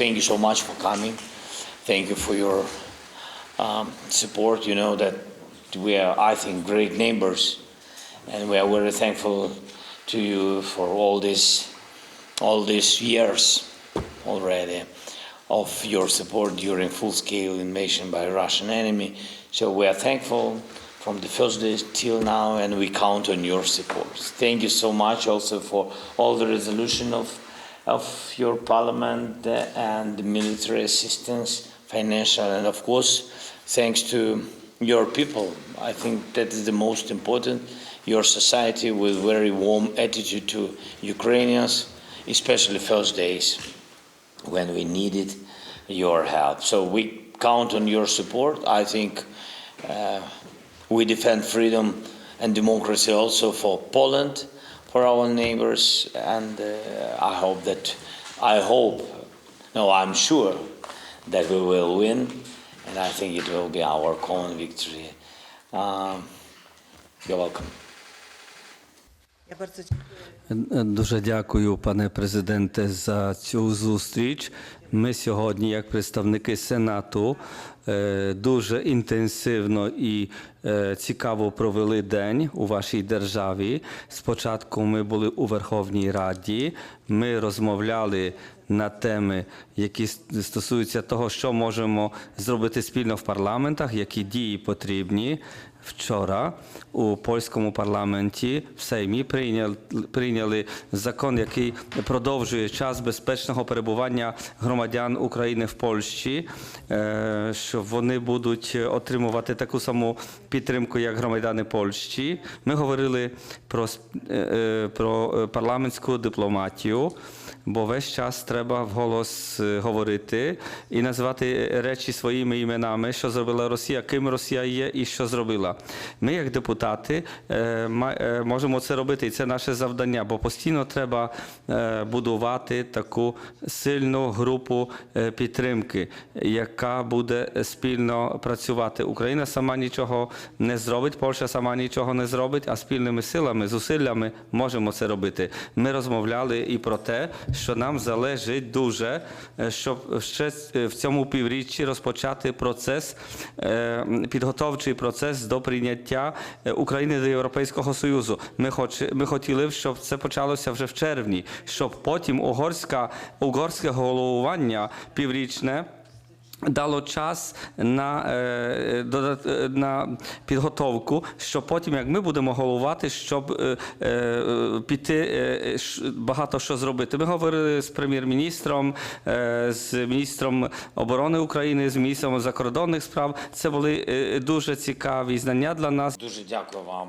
thank you so much for coming. Thank you for your um, support. You know that we are, I think, great neighbors, and we are very thankful to you for all this, all these years already of your support during full-scale invasion by Russian enemy. So we are thankful from the first days till now, and we count on your support. Thank you so much also for all the resolution of of your parliament and military assistance, financial, and of course, thanks to your people. I think that is the most important. Your society with very warm attitude to Ukrainians, especially first days when we needed your help. So we count on your support. I think uh, we defend freedom and democracy also for Poland, for our neighbors, and uh, I hope that, I hope, no, I'm sure that we will win, and I think it will be our common victory. Um, you're welcome. Дуже дякую, пане президенте, за цю зустріч. Ми сьогодні, як представники Сенату, е, дуже інтенсивно і е, цікаво провели день у вашій державі. Спочатку ми були у Верховній Раді. Ми розмовляли на теми, які стосуються того, що можемо зробити спільно в парламентах, які дії потрібні. Вчора у польському парламенті в Сеймі прийняли, прийняли закон, який продовжує час безпечного перебування громадян України в Польщі, е, що вони будуть отримувати таку саму підтримку, як громадяни Польщі. Ми говорили про, е, е, про парламентську дипломатію. Бо весь час треба вголос говорити і називати речі своїми іменами, що зробила Росія, ким Росія є і що зробила. Ми, як депутати, е, е, можемо це робити, і це наше завдання, бо постійно треба е, будувати таку сильну групу підтримки, яка буде спільно працювати. Україна сама нічого не зробить, Польща сама нічого не зробить, а спільними силами, зусиллями можемо це робити. Ми розмовляли і про те, що нам залежить дуже, щоб ще в цьому півріччі розпочати процес, підготовчий процес до прийняття е, України до Європейського Союзу. Ми, хоч, ми хотіли, б, щоб це почалося вже в червні, щоб потім угорська, угорське головування піврічне. Дало час на, е, е, на підготовку, щоб потім, як ми будемо головувати, щоб е, піти багато що зробити. Ми говорили з прем'єр-міністром, з міністром оборони України, з міністром закордонних справ. Це були дуже цікаві знання для нас. Дуже дякую вам